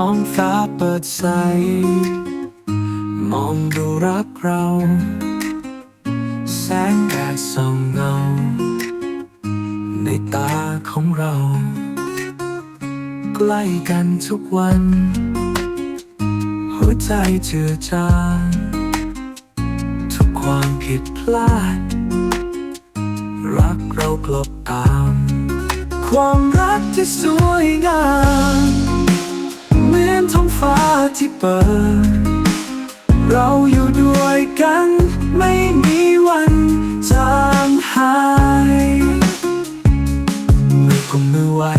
ท้องฟ้าเปิดใส มองดูรักเรา แสงแดดส่องเงา ในตาของเรา ใกล้กันทุกวัน หัวใจเจือจางทุกความผิดพลาด รักเรากลบตาม ความรักที่สวยงาม ที่เปิด เราอยู่ด้วยกันไม่มีวันจางหายมือกุมมือไว้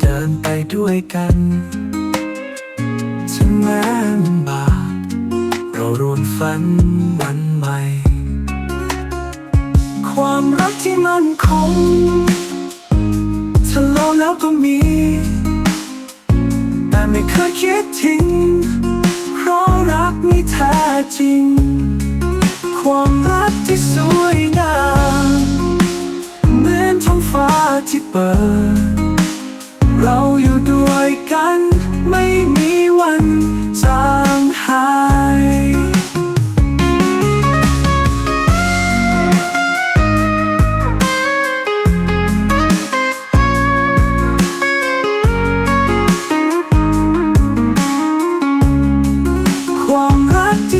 เดินไปด้วยกันถึงแม้ลำบากเรารวนฝันวันใหม่ ความรักที่มันคงทะเลาะแล้วก็มี แต่ไม่เคยคิดทิ้ง เพราะรักมีแท้จริง ความรักที่สวยงามเหมือนท้องฟ้าที่เปิด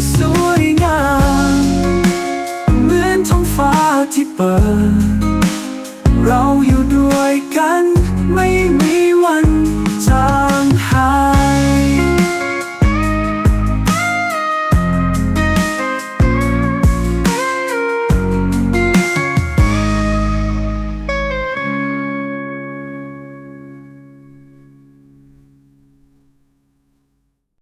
่สวยงาม เหมือนท้องฟ้าที่เปิด เราอยู่ด้วยกัน